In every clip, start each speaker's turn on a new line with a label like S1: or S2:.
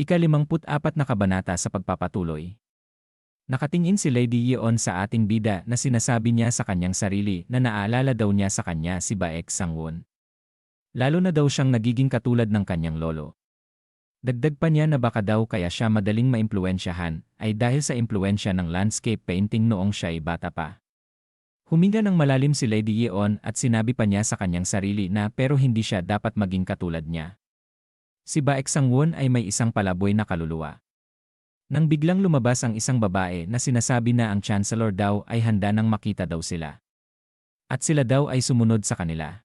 S1: Ika-54 na kabanata sa pagpapatuloy. Nakatingin si Lady Yeon sa ating bida na sinasabi niya sa kanyang sarili na naaalala daw niya sa kanya si Baek Sangwon. Lalo na daw siyang nagiging katulad ng kanyang lolo. Dagdag pa niya na baka daw kaya siya madaling maimpluensyahan ay dahil sa impluensya ng landscape painting noong siya ay bata pa. Huminga ng malalim si Lady Yeon at sinabi pa niya sa kanyang sarili na pero hindi siya dapat maging katulad niya. Si Baek Sangwon ay may isang palaboy na kaluluwa. Nang biglang lumabas ang isang babae na sinasabi na ang Chancellor daw ay handa nang makita daw sila. At sila daw ay sumunod sa kanila.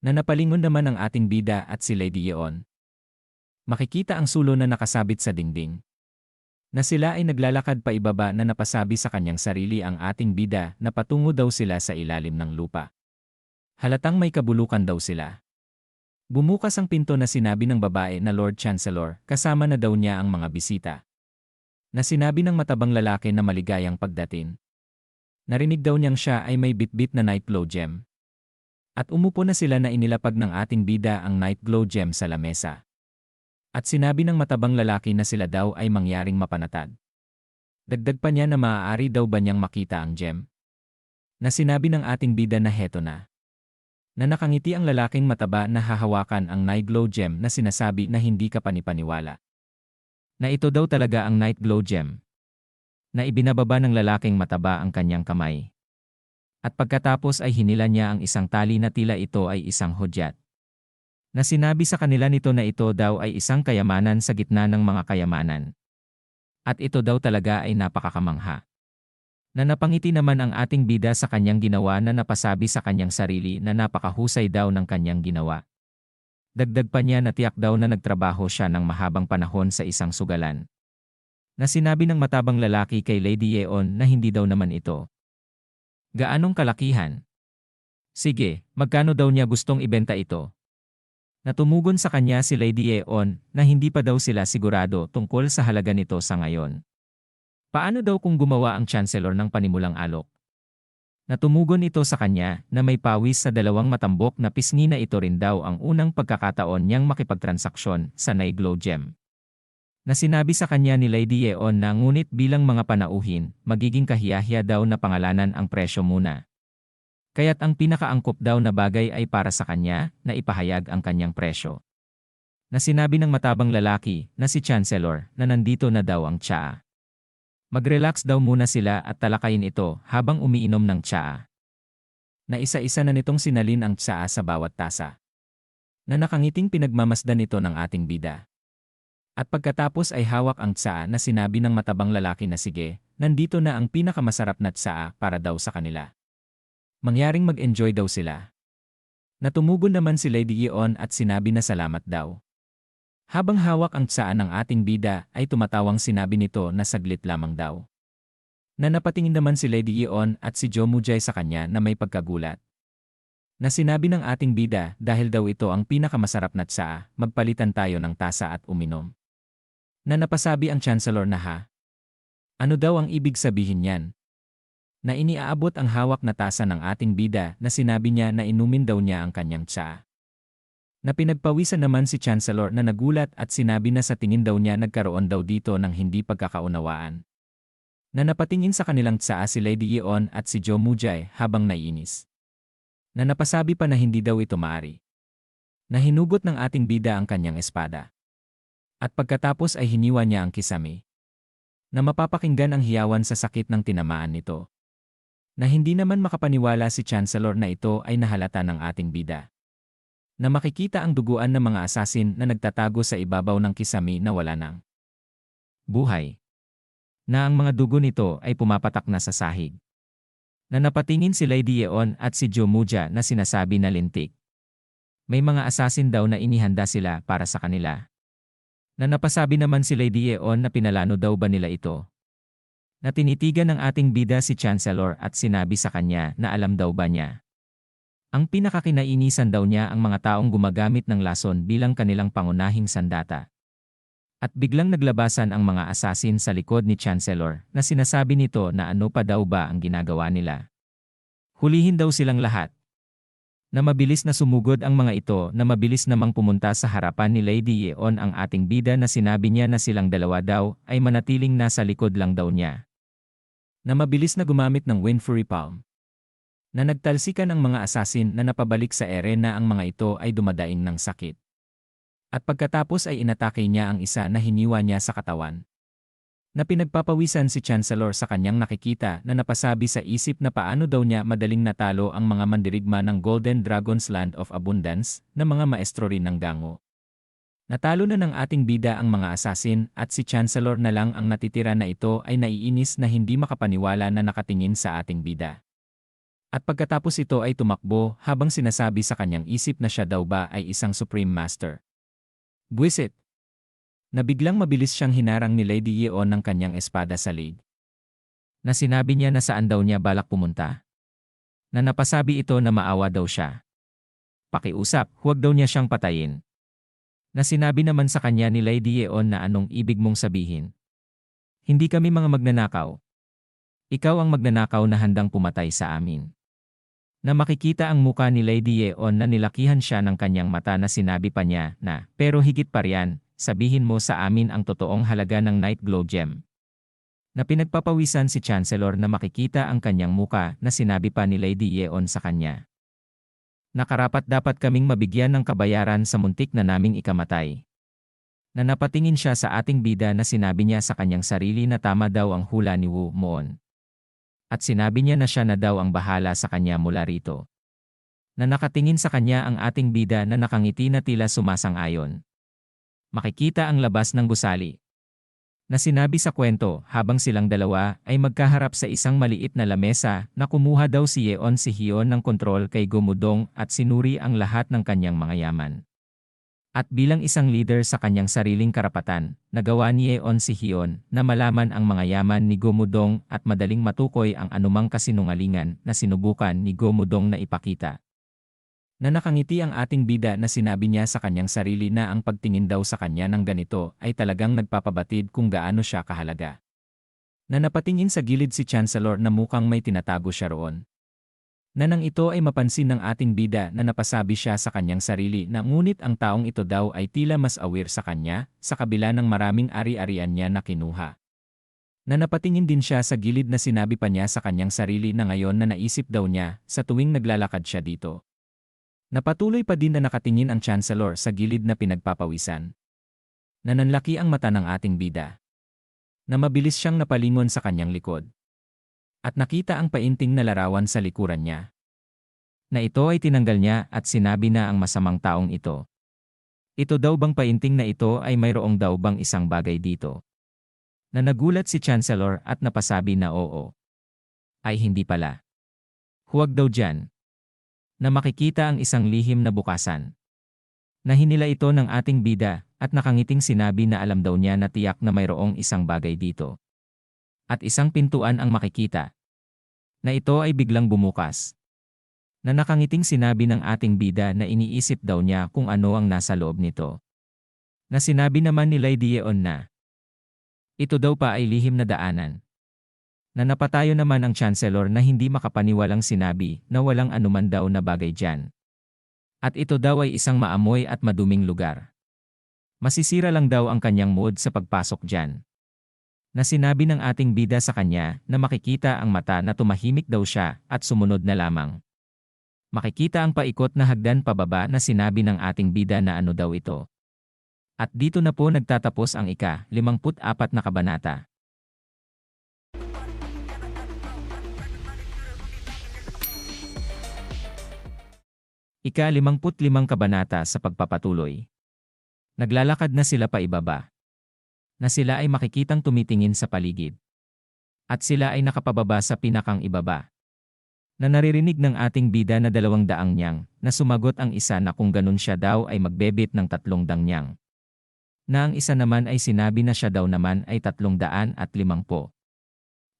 S1: Na napalingon naman ang ating bida at si Lady Yeon. Makikita ang sulo na nakasabit sa dingding. Na sila ay naglalakad pa ibaba na napasabi sa kanyang sarili ang ating bida na patungo daw sila sa ilalim ng lupa. Halatang may kabulukan daw sila. Bumukas ang pinto na sinabi ng babae na Lord Chancellor, kasama na daw niya ang mga bisita na sinabi ng matabang lalaki na maligayang pagdating. Narinig daw niyang siya ay may bitbit na night glow gem. At umupo na sila na inilapag ng ating bida ang night glow gem sa lamesa. At sinabi ng matabang lalaki na sila daw ay mangyaring mapanatag. Dagdag pa niya na maaari daw ba niyang makita ang gem. Na sinabi ng ating bida na heto na. Na nakangiti ang lalaking mataba na hahawakan ang night glow gem na sinasabi na hindi ka panipaniwala na ito daw talaga ang night glow gem. Na ibinababa ng lalaking mataba ang kanyang kamay. At pagkatapos ay hinila niya ang isang tali na tila ito ay isang hudyat. Na sinabi sa kanila nito na ito daw ay isang kayamanan sa gitna ng mga kayamanan. At ito daw talaga ay napakakamangha. Na napangiti naman ang ating bida sa kanyang ginawa na napasabi sa kanyang sarili na napakahusay daw ng kanyang ginawa. Dagdag pa niya na tiyak daw na nagtrabaho siya ng mahabang panahon sa isang sugalan. Na sinabi ng matabang lalaki kay Lady Yeon na hindi daw naman ito. Gaanong kalakihan? Sige, magkano daw niya gustong ibenta ito? Natumugon sa kanya si Lady Yeon na hindi pa daw sila sigurado tungkol sa halaga nito sa ngayon. Paano daw kung gumawa ang chancellor ng panimulang alok? Natumugon ito sa kanya na may pawis sa dalawang matambok na pisngi na ito rin daw ang unang pagkakataon niyang makipagtransaksyon sa Niglo Gem. Na sinabi sa kanya ni Lady Yeon na ngunit bilang mga panauhin, magiging kahiyahiya daw na pangalanan ang presyo muna. Kaya't ang pinakaangkop daw na bagay ay para sa kanya na ipahayag ang kanyang presyo. Na sinabi ng matabang lalaki na si Chancellor na nandito na daw ang tsaa. Mag-relax daw muna sila at talakayin ito habang umiinom ng tsaa. Na isa-isa na nitong sinalin ang tsaa sa bawat tasa. Na nakangiting pinagmamasdan nito ng ating bida. At pagkatapos ay hawak ang tsaa na sinabi ng matabang lalaki na sige, nandito na ang pinakamasarap na tsaa para daw sa kanila. Mangyaring mag-enjoy daw sila. Natumugon naman si Lady Yeon at sinabi na salamat daw. Habang hawak ang tsaan ng ating bida ay tumatawang sinabi nito na saglit lamang daw. Na napatingin naman si Lady Yeon at si Jo Mujay sa kanya na may pagkagulat. Na sinabi ng ating bida dahil daw ito ang pinakamasarap na tsaa, magpalitan tayo ng tasa at uminom. Na napasabi ang Chancellor na ha. Ano daw ang ibig sabihin niyan? Na iniaabot ang hawak na tasa ng ating bida na sinabi niya na inumin daw niya ang kanyang tsaa na pinagpawisan naman si Chancellor na nagulat at sinabi na sa tingin daw niya nagkaroon daw dito ng hindi pagkakaunawaan. Na napatingin sa kanilang tsaa si Lady Yeon at si Jo Mujay habang naiinis. Na napasabi pa na hindi daw ito maari. Na hinugot ng ating bida ang kanyang espada. At pagkatapos ay hiniwa niya ang kisame. Na mapapakinggan ang hiyawan sa sakit ng tinamaan nito. Na hindi naman makapaniwala si Chancellor na ito ay nahalata ng ating bida na makikita ang duguan ng mga asasin na nagtatago sa ibabaw ng kisami na wala nang buhay. Na ang mga dugo nito ay pumapatak na sa sahig. Na napatingin si Lady Yeon at si Jo Muja na sinasabi na lintik. May mga asasin daw na inihanda sila para sa kanila. Na napasabi naman si Lady Yeon na pinalano daw ba nila ito. Na tinitigan ng ating bida si Chancellor at sinabi sa kanya na alam daw ba niya. Ang pinakakinainisan daw niya ang mga taong gumagamit ng lason bilang kanilang pangunahing sandata. At biglang naglabasan ang mga asasin sa likod ni Chancellor na sinasabi nito na ano pa daw ba ang ginagawa nila. Hulihin daw silang lahat.
S2: Na mabilis na sumugod ang mga ito na mabilis namang pumunta sa harapan ni Lady Yeon ang ating bida na sinabi niya na silang dalawa daw ay manatiling nasa likod lang daw niya. Na mabilis na gumamit ng Winfrey Palm. Na nagtalsikan ang mga asasin na napabalik sa ere na ang mga ito ay dumadaing ng sakit. At pagkatapos ay inatake niya ang isa na hiniwa niya sa katawan na pinagpapawisan si Chancellor sa kanyang nakikita na napasabi sa isip na paano daw niya madaling natalo ang mga mandirigma ng Golden Dragon's Land of Abundance na mga maestro rin ng dango. Natalo na ng ating bida ang mga asasin at si Chancellor na lang ang natitira na ito ay naiinis na hindi makapaniwala na nakatingin sa ating bida. At pagkatapos ito ay tumakbo habang sinasabi sa kanyang isip na siya daw ba ay isang Supreme Master. Buisit, na biglang mabilis siyang hinarang ni Lady Yeon ng kanyang espada sa lig. Na sinabi niya na saan daw niya balak pumunta. Na napasabi ito na maawa daw siya. Pakiusap, huwag daw niya siyang patayin. Na sinabi naman sa kanya ni Lady Yeon na anong ibig mong sabihin. Hindi kami mga magnanakaw. Ikaw ang magnanakaw na handang pumatay sa amin. Na makikita ang muka ni Lady Yeon na nilakihan siya ng kanyang mata na sinabi pa niya na, pero higit pa riyan, sabihin mo sa amin ang totoong halaga ng Night Glow Gem. Na pinagpapawisan si Chancellor na makikita ang kanyang muka na sinabi pa ni Lady Yeon sa kanya. Nakarapat dapat kaming mabigyan ng kabayaran sa muntik na naming ikamatay. Na napatingin siya sa ating bida na sinabi niya sa kanyang sarili na tama daw ang hula ni Wu Moon. At sinabi niya na siya na daw ang bahala sa kanya mula rito. Na nakatingin sa kanya ang ating bida na nakangiti na tila sumasang-ayon makikita ang labas ng gusali. Na sinabi sa kwento habang silang dalawa ay magkaharap sa isang maliit na lamesa na kumuha daw si Yeon si Hyun ng kontrol kay Gumudong at sinuri ang lahat ng kanyang mga yaman. At bilang isang leader sa kanyang sariling karapatan, nagawa ni Yeon si Hyun na malaman ang mga yaman ni Gumudong at madaling matukoy ang anumang kasinungalingan na sinubukan ni Gumudong na ipakita na nakangiti ang ating bida na sinabi niya sa kanyang sarili na ang pagtingin daw sa kanya ng ganito ay talagang nagpapabatid kung gaano siya kahalaga. Na napatingin sa gilid si Chancellor na mukhang may tinatago siya roon. Na nang ito ay mapansin ng ating bida na napasabi siya sa kanyang sarili na ngunit ang taong ito daw ay tila mas aware sa kanya sa kabila ng maraming ari-arian niya na kinuha. Na napatingin din siya sa gilid na sinabi pa niya sa kanyang sarili na ngayon na naisip daw niya sa tuwing naglalakad siya dito. Napatuloy pa din na nakatingin ang Chancellor sa gilid na pinagpapawisan. Nananlaki ang mata ng ating bida. Na mabilis siyang napalingon sa kanyang likod. At nakita ang painting na larawan sa likuran niya. Na ito ay tinanggal niya at sinabi na ang masamang taong ito. Ito daw bang painting na ito ay mayroong daw bang isang bagay dito? Na nagulat si Chancellor at napasabi na oo. Ay hindi pala. Huwag daw dyan na makikita ang isang lihim na bukasan. Nahinila ito ng ating bida at nakangiting sinabi na alam daw niya na tiyak na mayroong isang bagay dito. At isang pintuan ang makikita. Na ito ay biglang bumukas. Na nakangiting sinabi ng ating bida na iniisip daw niya kung ano ang nasa loob nito. Na sinabi naman ni Lady Yeon na, ito daw pa ay lihim na daanan na napatayo naman ang Chancellor na hindi makapaniwalang sinabi na walang anuman daw na bagay dyan. At ito daw ay isang maamoy at maduming lugar. Masisira lang daw ang kanyang mood sa pagpasok dyan. Na sinabi ng ating bida sa kanya na makikita ang mata na tumahimik daw siya at sumunod na lamang. Makikita ang paikot na hagdan pababa na sinabi ng ating bida na ano daw ito. At dito na po nagtatapos ang ika-54 na kabanata. Ika-55 kabanata sa pagpapatuloy. Naglalakad na sila pa ibaba. Na sila ay makikitang tumitingin sa paligid. At sila ay nakapababa sa pinakang ibaba. Na naririnig ng ating bida na dalawang daang niyang, na sumagot ang isa na kung ganun siya daw ay magbebit ng tatlong dang niyang. Na ang isa naman ay sinabi na siya daw naman ay tatlong daan at limang po.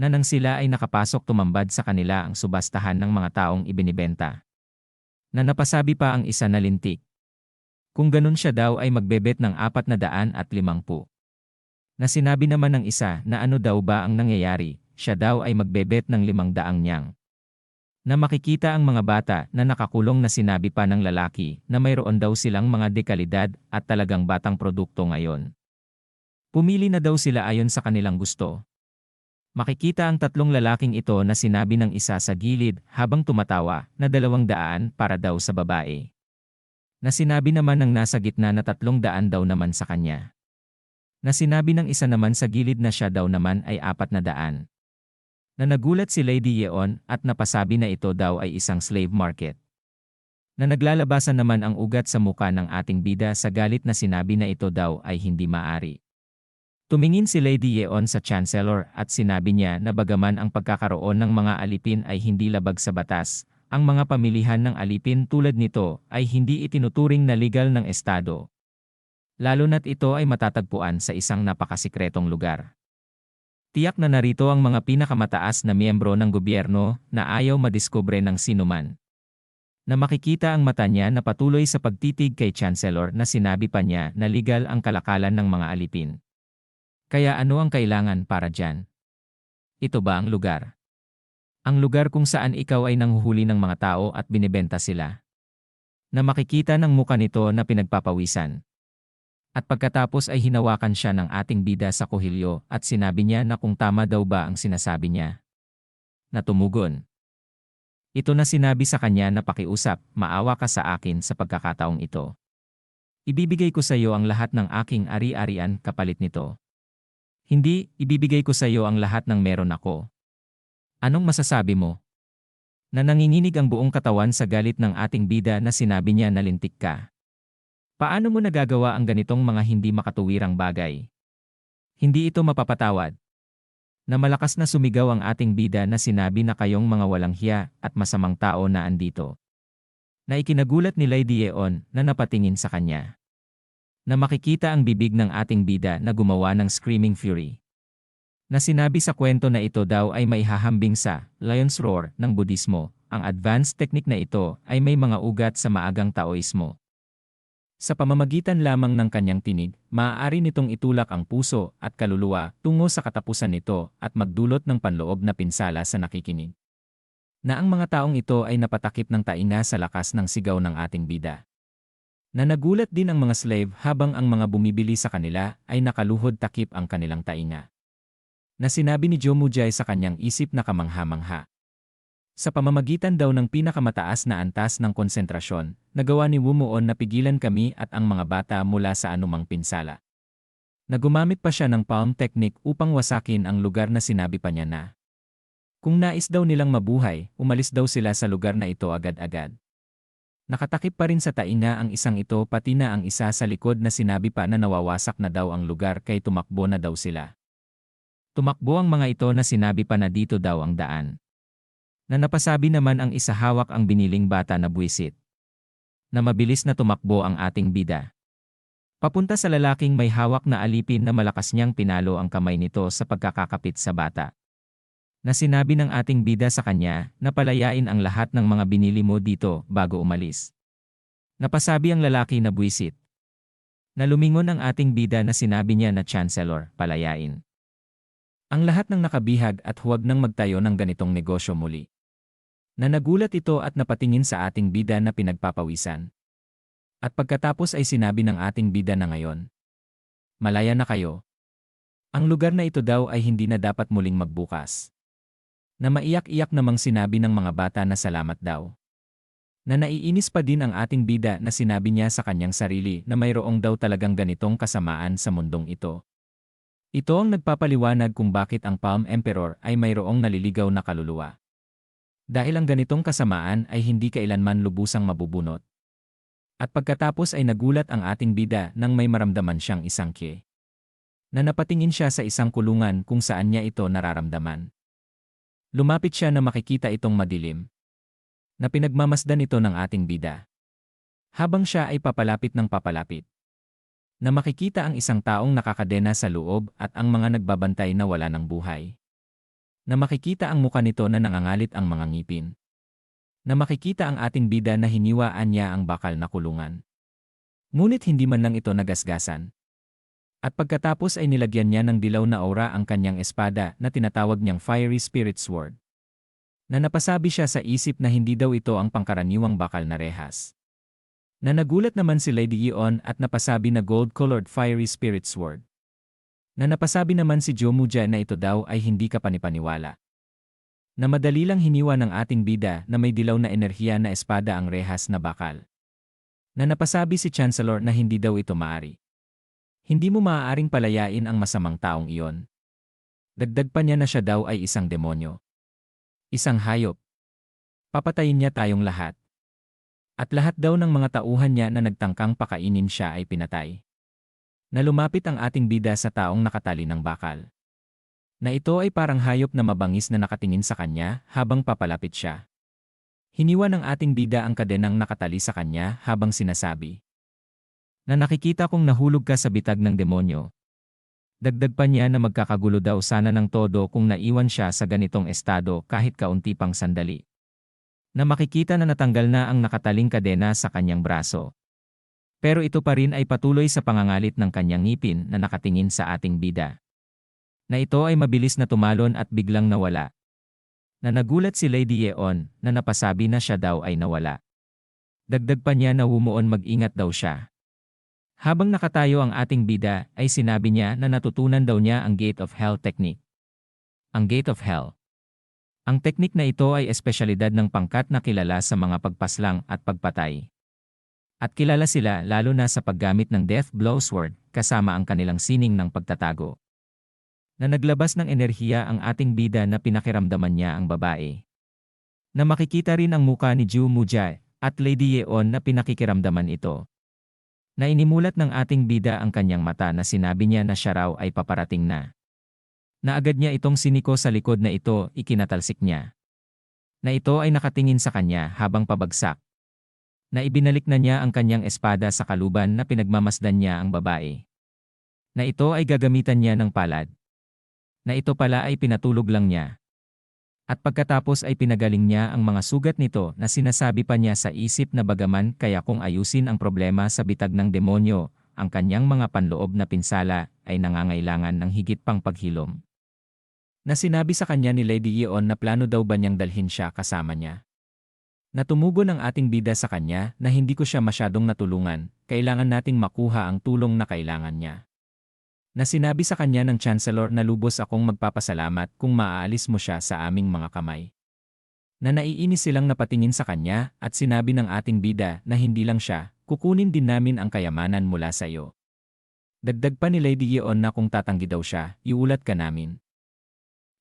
S2: Na nang sila ay nakapasok tumambad sa kanila ang subastahan ng mga taong ibinibenta na napasabi pa ang isa na lintik. Kung ganun siya daw ay magbebet ng apat na daan at limangpu. Na sinabi naman ng isa na ano daw ba ang nangyayari, siya daw ay magbebet ng limang daang niyang. Na makikita ang mga bata na nakakulong na sinabi pa ng lalaki na mayroon daw silang mga dekalidad at talagang batang produkto ngayon. Pumili na daw sila ayon sa kanilang gusto. Makikita ang tatlong lalaking ito na sinabi ng isa sa gilid habang tumatawa na dalawang daan para daw sa babae. Na sinabi naman ng nasa gitna na tatlong daan daw naman sa kanya. Na sinabi ng isa naman sa gilid na siya daw naman ay apat na daan na nagulat si Lady Yeon at napasabi na ito daw ay isang slave market. Na naglalabasan naman ang ugat sa muka ng ating bida sa galit na sinabi na ito daw ay hindi maari. Tumingin si Lady Yeon sa Chancellor at sinabi niya na bagaman ang pagkakaroon ng mga alipin ay hindi labag sa batas, ang mga pamilihan ng alipin tulad nito ay hindi itinuturing na legal ng Estado. Lalo na't ito ay matatagpuan sa isang napakasikretong lugar. Tiyak na narito ang mga pinakamataas na miyembro ng gobyerno na ayaw madiskubre ng sinuman. Na makikita ang mata niya na patuloy sa pagtitig kay Chancellor na sinabi pa niya na legal ang kalakalan ng mga alipin. Kaya ano ang kailangan para dyan? Ito ba ang lugar? Ang lugar kung saan ikaw ay nanghuhuli ng mga tao at binibenta sila. Na makikita ng muka nito na pinagpapawisan. At pagkatapos ay hinawakan siya ng ating bida sa kuhilyo at sinabi niya na kung tama daw ba ang sinasabi niya. Natumugon. Ito na sinabi sa kanya na pakiusap, maawa ka sa akin sa pagkakataong ito. Ibibigay ko sa iyo ang lahat ng aking ari-arian kapalit nito. Hindi, ibibigay ko sa iyo ang lahat ng meron ako. Anong masasabi mo? Na nanginginig ang buong katawan sa galit ng ating bida na sinabi niya na lintik ka. Paano mo nagagawa ang ganitong mga hindi makatuwirang bagay? Hindi ito mapapatawad. Na malakas na sumigaw ang ating bida na sinabi na kayong mga walang hiya at masamang tao na andito. Na ikinagulat ni Lady Yeon na napatingin sa kanya. Na makikita ang bibig ng ating bida na gumawa ng screaming fury. Na sinabi sa kwento na ito daw ay maihahambing sa Lion's Roar ng Budismo, ang advanced technique na ito ay may mga ugat sa maagang Taoismo. Sa pamamagitan lamang ng kanyang tinig, maaari nitong itulak ang puso at kaluluwa tungo sa katapusan nito at magdulot ng panloob na pinsala sa nakikinig. Na ang mga taong ito ay napatakip ng tainga sa lakas ng sigaw ng ating bida. Na nagulat din ang mga slave habang ang mga bumibili sa kanila ay nakaluhod takip ang kanilang tainga. Na sinabi ni Jomujay sa kanyang isip na kamangha-mangha. Sa pamamagitan daw ng pinakamataas na antas ng konsentrasyon, nagawa ni Wumuon na pigilan kami at ang mga bata mula sa anumang pinsala. Nagumamit pa siya ng palm technique upang wasakin ang lugar na sinabi pa niya na. Kung nais daw nilang mabuhay, umalis daw sila sa lugar na ito agad-agad. Nakatakip pa rin sa tainga ang isang ito pati na ang isa sa likod na sinabi pa na nawawasak na daw ang lugar kay tumakbo na daw sila. Tumakbo ang mga ito na sinabi pa na dito daw ang daan na napasabi naman ang isa hawak ang biniling bata na buwisit. Na mabilis na tumakbo ang ating bida. Papunta sa lalaking may hawak na alipin na malakas niyang pinalo ang kamay nito sa pagkakakapit sa bata. Na sinabi ng ating bida sa kanya na palayain ang lahat ng mga binili mo dito bago umalis. Napasabi ang lalaki na buwisit. Na lumingon ang ating bida na sinabi niya na Chancellor, palayain. Ang lahat ng nakabihag at huwag nang magtayo ng ganitong negosyo muli na nagulat ito at napatingin sa ating bida na pinagpapawisan. At pagkatapos ay sinabi ng ating bida na ngayon, Malaya na kayo. Ang lugar na ito daw ay hindi na dapat muling magbukas. Na maiyak-iyak namang sinabi ng mga bata na salamat daw. Na naiinis pa din ang ating bida na sinabi niya sa kanyang sarili na mayroong daw talagang ganitong kasamaan sa mundong ito. Ito ang nagpapaliwanag kung bakit ang Palm Emperor ay mayroong naliligaw na kaluluwa. Dahil ang ganitong kasamaan ay hindi kailanman lubusang mabubunot. At pagkatapos ay nagulat ang ating bida nang may maramdaman siyang isang kye. Na napatingin siya sa isang kulungan kung saan niya ito nararamdaman. Lumapit siya na makikita itong madilim. Na pinagmamasdan ito ng ating bida. Habang siya ay papalapit ng papalapit. Na makikita ang isang taong nakakadena sa loob at ang mga nagbabantay na wala ng buhay na makikita ang muka nito na nangangalit ang mga ngipin. Na makikita ang ating bida na hiniwaan niya ang bakal na kulungan. Ngunit hindi man lang ito nagasgasan. At pagkatapos ay nilagyan niya ng dilaw na aura ang kanyang espada na tinatawag niyang Fiery Spirit Sword. Na napasabi siya sa isip na hindi daw ito ang pangkaraniwang bakal na rehas. Na nagulat naman si Lady Yeon at napasabi na gold-colored fiery spirit sword. Na napasabi naman si Jomuja na ito daw ay hindi ka panipaniwala. Na madali lang hiniwa ng ating bida na may dilaw na enerhiya na espada ang rehas na bakal. Na napasabi si Chancellor na hindi daw ito maari. Hindi mo maaaring palayain ang masamang taong iyon. Dagdag pa niya na siya daw ay isang demonyo. Isang hayop. Papatayin niya tayong lahat. At lahat daw ng mga tauhan niya na nagtangkang pakainin siya ay pinatay. Na lumapit ang ating bida sa taong nakatali ng bakal. Na ito ay parang hayop na mabangis na nakatingin sa kanya habang papalapit siya. Hiniwa ng ating bida ang kadenang nakatali sa kanya habang sinasabi, na nakikita kong nahulog ka sa bitag ng demonyo. Dagdag pa niya na magkakagulo daw sana ng todo kung naiwan siya sa ganitong estado kahit kaunti pang sandali. Na makikita na natanggal na ang nakataling kadena sa kanyang braso. Pero ito pa rin ay patuloy sa pangangalit ng kanyang ngipin na nakatingin sa ating bida. Na ito ay mabilis na tumalon at biglang nawala. Na nagulat si Lady Yeon na napasabi na siya daw ay nawala. Dagdag pa niya na humuon mag-ingat daw siya. Habang nakatayo ang ating bida, ay sinabi niya na natutunan daw niya ang Gate of Hell technique. Ang Gate of Hell. Ang teknik na ito ay espesyalidad ng pangkat na kilala sa mga pagpaslang at pagpatay. At kilala sila lalo na sa paggamit ng Death Blow Sword kasama ang kanilang sining ng pagtatago. Na naglabas ng enerhiya ang ating bida na pinakiramdaman niya ang babae. Na makikita rin ang muka ni Ju Mujay at Lady Yeon na pinakikiramdaman ito na inimulat ng ating bida ang kanyang mata na sinabi niya na siya raw ay paparating na. Naagad niya itong siniko sa likod na ito, ikinatalsik niya. Na ito ay nakatingin sa kanya habang pabagsak. Na ibinalik na niya ang kanyang espada sa kaluban na pinagmamasdan niya ang babae. Na ito ay gagamitan niya ng palad. Na ito pala ay pinatulog lang niya. At pagkatapos ay pinagaling niya ang mga sugat nito na sinasabi pa niya sa isip na bagaman kaya kung ayusin ang problema sa bitag ng demonyo, ang kanyang mga panloob na pinsala ay nangangailangan ng higit pang paghilom. Na sinabi sa kanya ni Lady Yeon na plano daw ba niyang dalhin siya kasama niya. Natumugo ng ating bida sa kanya na hindi ko siya masyadong natulungan, kailangan nating makuha ang tulong na kailangan niya na sinabi sa kanya ng Chancellor na lubos akong magpapasalamat kung maaalis mo siya sa aming mga kamay. Na naiinis silang napatingin sa kanya at sinabi ng ating bida na hindi lang siya, kukunin din namin ang kayamanan mula sa iyo. Dagdag pa ni Lady Yeon na kung tatanggi daw siya, iulat ka namin.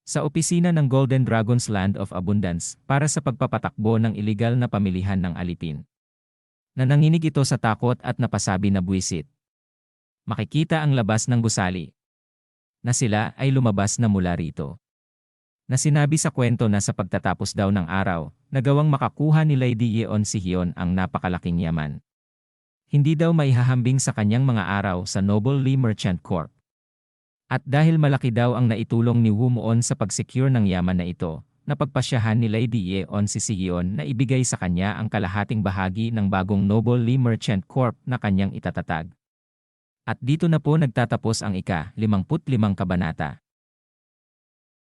S2: Sa opisina ng Golden Dragon's Land of Abundance para sa pagpapatakbo ng iligal na pamilihan ng alipin. Na nanginig ito sa takot at napasabi na buwisit makikita ang labas ng gusali. Na sila ay lumabas na mula rito. Na sinabi sa kwento na sa pagtatapos daw ng araw, nagawang makakuha ni Lady Yeon si Hyun ang napakalaking yaman. Hindi daw maihahambing sa kanyang mga araw sa Noble Lee Merchant Corp. At dahil malaki daw ang naitulong ni Woo Moon sa pag-secure ng yaman na ito, napagpasyahan ni Lady Yeon si Sihion na ibigay sa kanya ang kalahating bahagi ng bagong Noble Lee Merchant Corp na kanyang itatatag. At dito na po nagtatapos ang ika-55 kabanata.